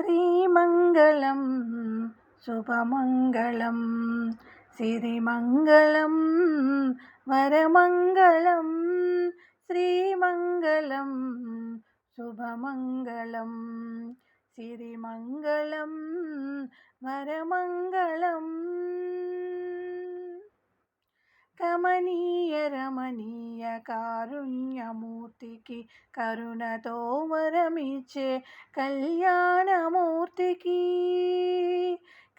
శ్రీమంగళం శుభమంగళం సిరిమంగళం వరమంగళం శ్రీమంగళం శుభమంగళం సిరిమంగళం వరమంగళం. కమనీయ రమణీయ కారుణ్యమూర్తికి కరుణతో వరమిచ్చే కళ్యాణమూర్తికి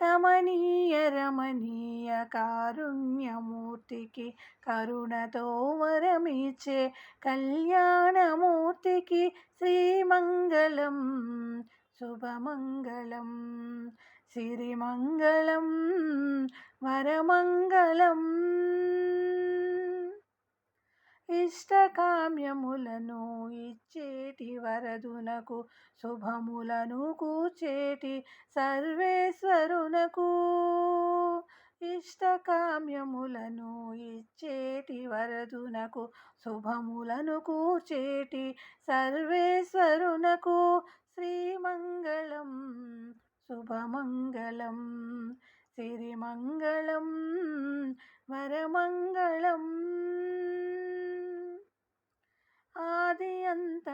కమనీయ రమణీయ కారుణ్యమూర్తికి కరుణతో వరమిచ్చే కళ్యాణమూర్తికి శ్రీమంగళం శుభమంగళం సిరిమంగళం వరమంగళం ఇష్టకామ్యములను ఇచ్చేటి వరదునకు శుభములను కూచేటి సర్వేశ్వరునకు. ఇష్టకామ్యములను ఇచ్చేటి వరదునకు శుభములను కూచేటి సర్వేశ్వరునకు. శ్రీమంగళం శుభమంగళం సిరిమంగళం వరమంగళం ఆది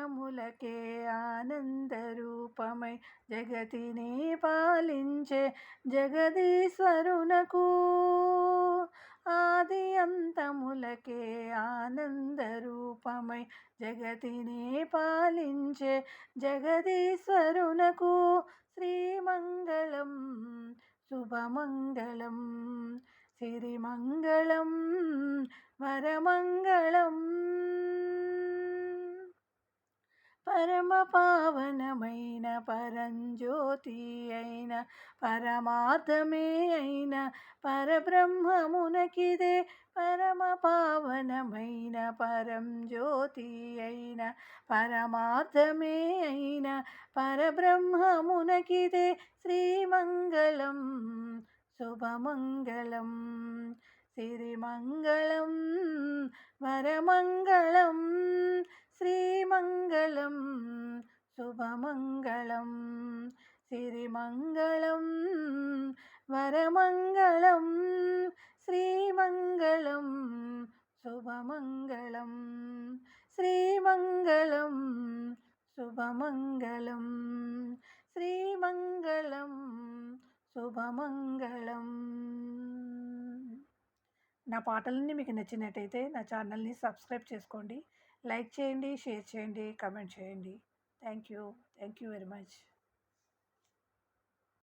అంతములకే ఆనందరూపమై జగతిని పాలించే జగదీశ్వరునకు ఆది అంతములకే ఆనందరూపమై జగతిని పాలించే జగదీశ్వరునకు శ్రీమంగళం శుభమంగళం సిరిమంగళం వరమంగళం. పరమ పావనమైన పరంజ్యోతి అయిన పరమాత్మే అయిన పరబ్రహ్మమునకిదే పరమ పావనమైన పరం జ్యోతి అయిన పరమార్థమే అయిన పరబ్రహ్మమునకిదే శ్రీమంగళం శుభమంగళం సిరిమంగళం వరమంగళం మంగళం శుభమంగళం సిరిమంగళం వరమంగళం శ్రీమంగళం శుభమంగళం శ్రీమంగళం శుభమంగళం శ్రీమంగళం శుభమంగళం నా పాటలన్నీ మీకు నచ్చినట్టయితే నా ఛానల్ని సబ్స్క్రైబ్ చేసుకోండి. లైక్ చేయండి షేర్ చేయండి కమెంట్ చేయండి. Thank you. Thank you very much.